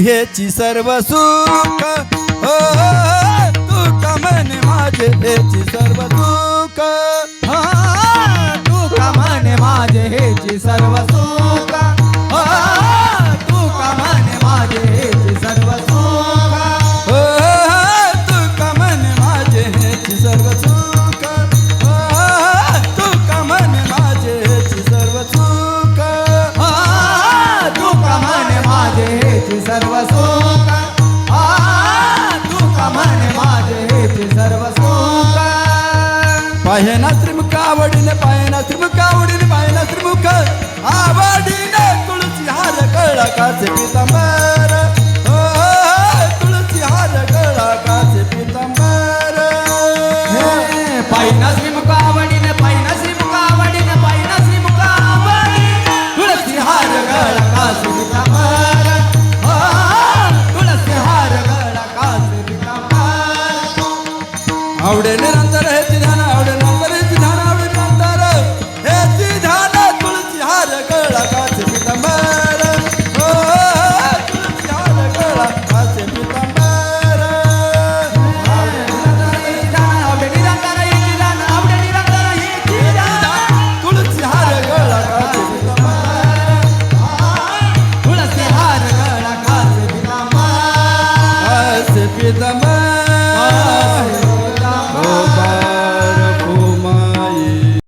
हेची सर्व सुख. हो, हो, हो तुका मन माझे? हेची सर्व सुख. हा, तुका मन माझे? हेची सर्व सर्व सुख हा, तू का माझे सर्व सुख पायना त्रिमुख आवडीने पायना त्रिमुख आवडीने पायना त्रिमुख. आवडीने तुळशी हार कळा काचे पितांबर. आवडे निरंतर हे ध्यान आवडे नंतर हे ध्यान आवडे नंतर. हे ध्यान तुळशी हार गळा काचे पितांबर. हो, हो, हो, हो तुळशी हार गळा काचे पितांबर. तुळशी हार गळा काचे पितांबर. तुळशी हार गळा काचे पितांबर पितांबर.